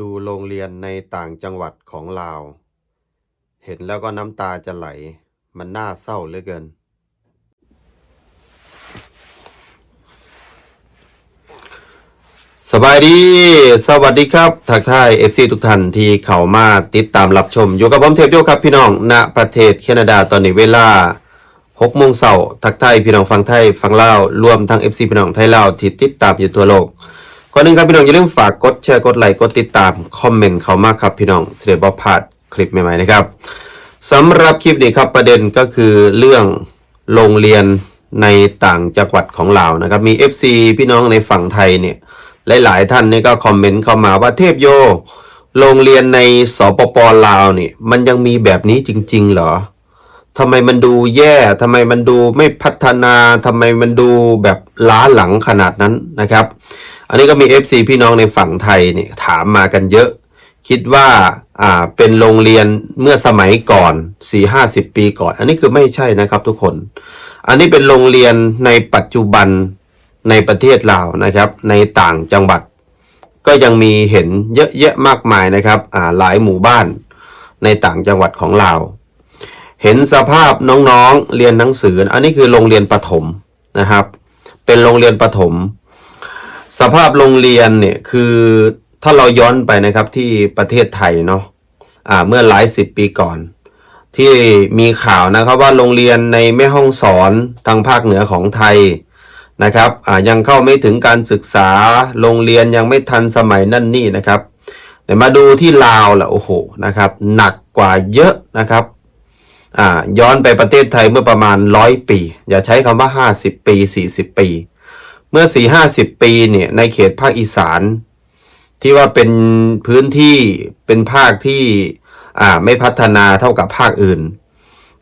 ดูโรงเรียนในต่างจังหวัดของลาว เห็นแล้วก็น้ำตาจะไหล มันน่าเศร้าเหลือเกิน สบายดี สวัสดีครับ ทักทาย FC ทุกท่านที่เข้ามาติดตามรับชม อยู่กับผมเทพโยครับพี่น้อง ณ ประเทศแคนาดาตอนนี้เวลา6โมงเช้าทักทายพี่น้องฟังไทยฟังลาว รวมทั้ง FC พี่น้องไทยลาวที่ติดตามอยู่ทั่วโลก ก่อนหนึ่งครับพี่น้องอย่าลืมฝากกดแชร์กดไลค์กดติดตามคอมเมนต์เขามากครับพี่น้องเสิเดบอพลาดคลิปใหม่ๆนะครับสำหรับคลิปนี้ครับประเด็นก็คือเรื่องโรงเรียนในต่างจังหวัดของลาวนะครับมี FC พี่น้องในฝั่งไทยเนี่ยหลาย ๆ ท่านนี่ก็คอมเมนต์เข้ามาว่าเทพโย โรงเรียนในสปปลาวเนี่ยมันยังมีแบบนี้จริง ๆ เหรอทำไมมันดูแย่ทำไมมันดูไม่พัฒนาทำไมมันดูแบบล้าหลังขนาดนั้นนะครับ อันนี้ก็มี FC พี่น้องในฝั่งไทยเนี่ยถามมากันเยอะ คิดว่าอ่าเป็นโรงเรียนเมื่อสมัยก่อน4-50 ปีก่อน อันนี้คือไม่ใช่นะครับทุกคน อันนี้เป็นโรงเรียนในปัจจุบันในประเทศลาวนะครับ ในต่างจังหวัด ก็ยังมีเห็นเยอะแยะมากมายนะครับอ่าหลายหมู่บ้านในต่างจังหวัดของลาวเห็นสภาพน้องๆเรียนหนังสือ อันนี้คือโรงเรียนประถมนะครับ เป็นโรงเรียนประถม สภาพโรงเรียนเนี่ยคือถ้าเราย้อนไปนะครับที่ประเทศไทยเนาะอ่าเมื่อหลายสิบปีก่อน ที่มีข่าวนะครับว่าโรงเรียนในแม่ห้องสอนทางภาคเหนือของไทยนะครับอ่ายังเข้าไม่ถึงการศึกษาโรงเรียนยังไม่ทันสมัยนั่นนี่นะครับแต่มาดูที่ลาวละโอ้โหนะครับ หนักกว่าเยอะนะครับอ่าย้อนไปประเทศไทยเมื่อประมาณร้อยปี อย่าใช้คำว่า50ปี40ปี เมื่อสี่ห้าสิบปีเนี่ยในเขตภาคอีสาน ที่ว่าเป็นพื้นที่เป็นภาคที่อ่าไม่พัฒนาเท่ากับภาคอื่น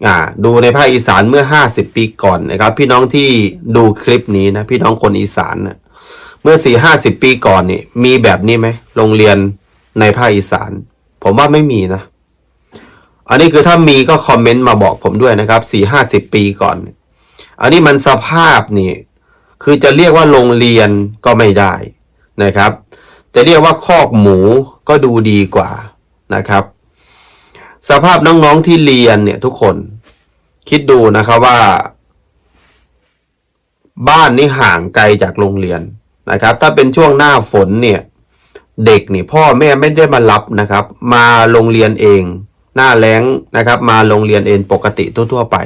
อ่าดูในภาคอีสานเมื่อห้าสิบปีก่อนนะครับ พี่น้องที่ดูคลิปนี้นะพี่น้องคนอีสานนะเมื่อสี่ห้าสิบปีก่อนนี่มีแบบนี้ไหมโรงเรียนในภาคอีสาน ผมว่าไม่มีนะ อันนี้คือถ้ามีก็คอมเมนต์มาบอกผมด้วยนะครับสี่ห้าสิบปีก่อน อันนี้มันสภาพนี่ คือจะเรียกว่าโรงเรียนก็ไม่ได้นะครับ จะเรียกว่าคอกหมูก็ดูดีกว่านะครับ สภาพน้องๆที่เรียนเนี่ยทุกคนคิดดูนะครับว่า บ้านนี่ห่างไกลจากโรงเรียนนะครับ ถ้าเป็นช่วงหน้าฝนเนี่ยเด็กนี่พ่อแม่ไม่ได้มารับนะครับ มาโรงเรียนเอง หน้าแล้งนะครับ มาโรงเรียนเองปกติทั่วๆไป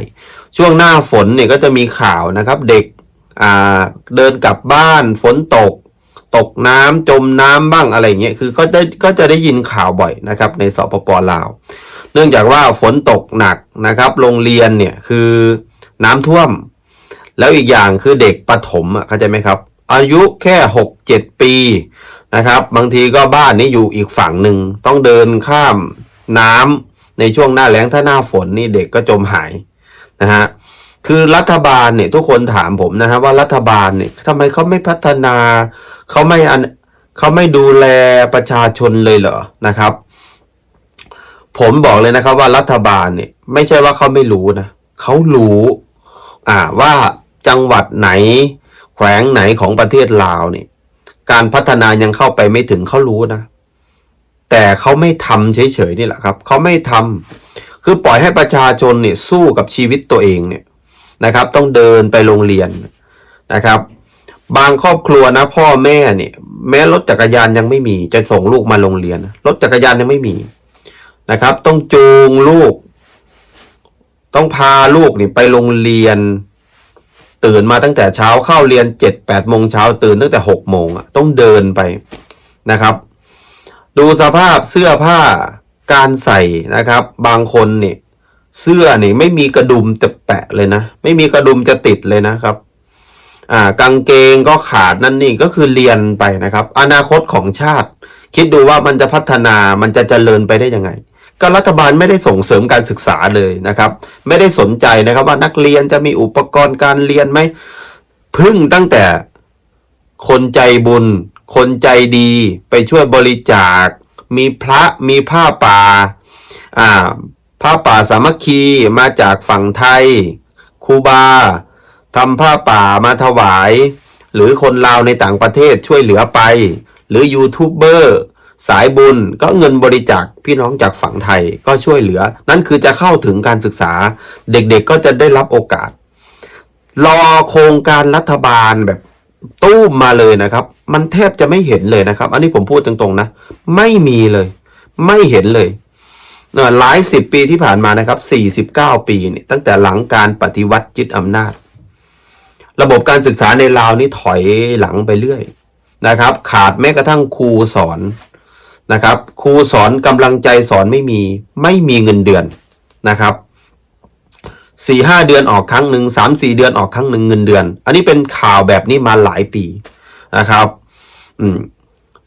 ช่วงหน้าฝนเนี่ยก็จะมีข่าวนะครับ เด็ก เดินกลับบ้านฝนตก ตกน้ำจมน้ำบ้างอะไรเงี้ยคือก็ได้ก็จะได้ยินข่าวบ่อยนะครับ ในสปปลาว เนื่องจากว่าฝนตกหนักนะครับ โรงเรียนเนี่ยคือน้ำท่วม แล้วอีกอย่างคือเด็กประถมอะเข้าใจไหมครับ อายุแค่หกเจ็ดปีนะครับ บางทีก็บ้านนี้อยู่อีกฝั่งหนึ่งต้องเดินข้ามน้ำในช่วงหน้าแล้งถ้าหน้าฝนนี่เด็กก็จมหายนะฮะ คือรัฐบาลเนี่ยทุกคนถามผมนะฮะว่ารัฐบาลเนี่ยทำไมเขาไม่พัฒนาเขาไม่อันเขาไม่ดูแลประชาชนเลยเหรอนะครับ ผมบอกเลยนะครับว่ารัฐบาลเนี่ยไม่ใช่ว่าเขาไม่รู้นะเขารู้อ่าว่าจังหวัดไหน แขวงไหนของประเทศลาวเนี่ยการพัฒนายังเข้าไปไม่ถึงเขารู้นะ แต่เขาไม่ทำเฉยๆนี่แหละครับเขาไม่ทำคือปล่อยให้ประชาชนเนี่ยสู้กับชีวิตตัวเองเนี่ย นะครับ ต้องเดินไปโรงเรียนนะครับ บางครอบครัวนะพ่อแม่เนี่ย แม้รถจักรยานยังไม่มี จะส่งลูกมาโรงเรียนรถจักรยานยังไม่มีนะครับ ต้องจูงลูก ต้องพาลูกนี่ไปโรงเรียน ตื่นมาตั้งแต่เช้าเข้าเรียนเจ็ดแปดโมงเช้าตื่นตั้งแต่หกโมงอะต้องเดินไปนะครับ ดูสภาพเสื้อผ้าการใส่นะครับ บางคนเนี่ย เสื้อนี่ไม่มีกระดุมจะแปะเลยนะ ไม่มีกระดุมจะติดเลยนะครับ อ่ากางเกงก็ขาดนั่นนี่ก็คือเรียนไปนะครับ อนาคตของชาติ คิดดูว่ามันจะพัฒนามันจะเจริญไปได้ยังไง ก็รัฐบาลไม่ได้ส่งเสริมการศึกษาเลยนะครับ ไม่ได้สนใจนะครับว่านักเรียนจะมีอุปกรณ์การเรียนไหมพึ่งตั้งแต่คนใจบุญ คนใจดีไปช่วยบริจาค มีพระมีผ้าป่าอ่า ผ้าป่าสามัคคีมาจากฝั่งไทยครูบาทำผ้าป่ามาถวาย หรือคนลาวในต่างประเทศช่วยเหลือไป หรือยูทูบเบอร์สายบุญก็เงินบริจาคพี่น้องจากฝั่งไทยก็ช่วยเหลือ นั่นคือจะเข้าถึงการศึกษาเด็กๆก็จะได้รับโอกาส รอโครงการรัฐบาลแบบตู้มมาเลยนะครับ มันแทบจะไม่เห็นเลยนะครับ อันนี้ผมพูดตรงๆนะ ไม่มีเลย ไม่เห็นเลย หลายสิบปีที่ผ่านมานะครับ 49 ปีเนี่ยตั้งแต่หลังการปฏิวัติยึดอำนาจ ระบบการศึกษาในลาวนี่ถอยหลังไปเรื่อยนะครับ ขาดแม้กระทั่งครูสอนนะครับครูสอนกำลังใจสอนไม่มีไม่มีเงินเดือนนะครับสี่ห้าเดือนออกครั้งหนึ่งสามสี่เดือนออกครั้งหนึ่งเงินเดือน อันนี้เป็นข่าวแบบนี้มาหลายปีนะครับ อืม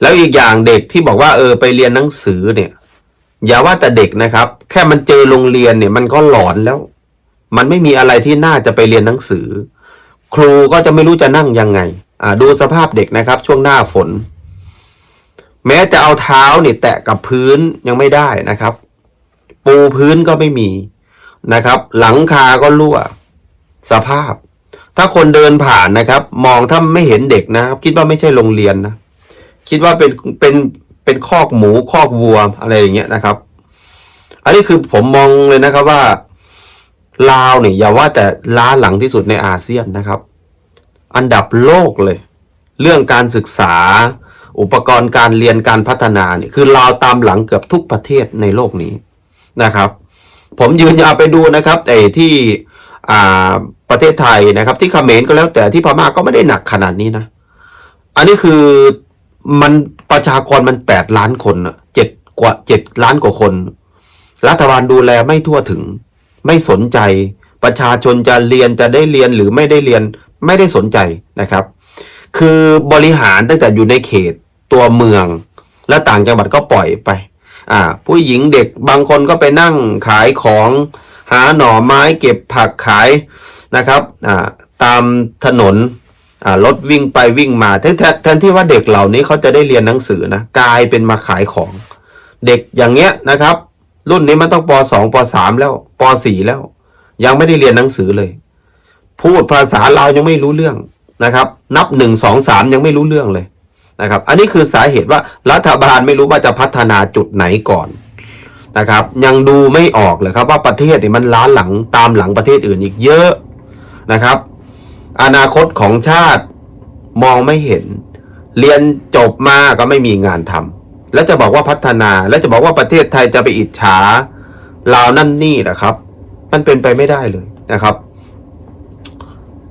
แล้วอีกอย่างเด็กที่บอกว่าเออไปเรียนหนังสือเนี่ย อย่าว่าแต่เด็กนะครับ แค่มันเจอโรงเรียนเนี่ยมันก็หลอนแล้ว มันไม่มีอะไรที่น่าจะไปเรียนหนังสือ ครูก็จะไม่รู้จะนั่งยังไง อ่าดูสภาพเด็กนะครับ ช่วงหน้าฝน แม้จะเอาเท้าเนี่ยแตะกับพื้นยังไม่ได้นะครับ ปูพื้นก็ไม่มีนะครับ หลังคาก็รั่ว สภาพ ถ้าคนเดินผ่านนะครับ มองถ้าไม่เห็นเด็กนะครับ คิดว่าไม่ใช่โรงเรียนนะคิดว่าเป็นเป็น เป็นคอกหมูคอกวัวอะไรอย่างเงี้ยนะครับ อันนี้คือผมมองเลยนะครับว่าลาวเนี่ยอย่าว่าแต่ล้าหลังที่สุดในอาเซียนนะครับ อันดับโลกเลย เรื่องการศึกษา อุปกรณ์การเรียนการพัฒนาเนี่ยคือลาวตามหลังเกือบทุกประเทศในโลกนี้นะครับ ผมยืนยาวไปดูนะครับไอ้ที่อ่าประเทศไทยนะครับ ที่เขมรก็แล้วแต่ที่พม่าก็ไม่ได้หนักขนาดนี้นะ อันนี้คือ มันประชากรมันแปดล้านคนอะเจ็ดกว่าเจ็ดล้านกว่าคน รัฐบาลดูแลไม่ทั่วถึง ไม่สนใจ ประชาชนจะเรียนจะได้เรียนหรือไม่ได้เรียนไม่ได้สนใจนะครับ คือบริหารตั้งแต่อยู่ในเขตตัวเมือง และต่างจังหวัดก็ปล่อยไป อ่า ผู้หญิงเด็กบางคนก็ไปนั่งขายของหาหน่อไม้เก็บผักขายนะครับ อ่า ตามถนน รถวิ่งไปวิ่งมาแทนแทนที่ว่าเด็กเหล่านี้เขาจะได้เรียนหนังสือนะกลายเป็นมาขายของ เด็กอย่างเงี้ยนะครับ รุ่นนี้มันต้องปสองปสามแล้วปสี่แล้ว ยังไม่ได้เรียนหนังสือเลย พูดภาษาลาวยังไม่รู้เรื่องนะครับ นับหนึ่งสองสามยังไม่รู้เรื่องเลยนะครับ อันนี้คือสาเหตุว่ารัฐบาลไม่รู้ว่าจะพัฒนาจุดไหนก่อนนะครับ ยังดูไม่ออกเลยครับว่าประเทศนี่มันล้าหลังตามหลังประเทศอื่นอีกเยอะนะครับ อนาคตของชาติมองไม่เห็น เรียนจบมาก็ไม่มีงานทำแล้วจะบอกว่าพัฒนา แล้วจะบอกว่าประเทศไทยจะไปอิจฉาลาวนั่นนี่นะครับ มันเป็นไปไม่ได้เลยนะครับ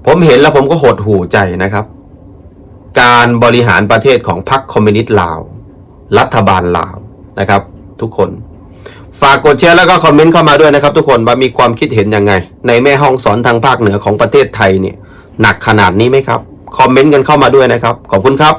ผมเห็นแล้วผมก็หดหูใจนะครับ การบริหารประเทศของพรรคคอมมิวนิสต์ลาว รัฐบาลลาวนะครับ ทุกคนฝากกดแชร์แล้วก็คอมเมนต์เข้ามาด้วยนะครับทุกคนว่ามีความคิดเห็นยังไง ในแม่ห้องสอนทางภาคเหนือของประเทศไทยเนี่ย หนักขนาดนี้ไหมครับ คอมเมนต์กันเข้ามาด้วยนะครับ ขอบคุณครับ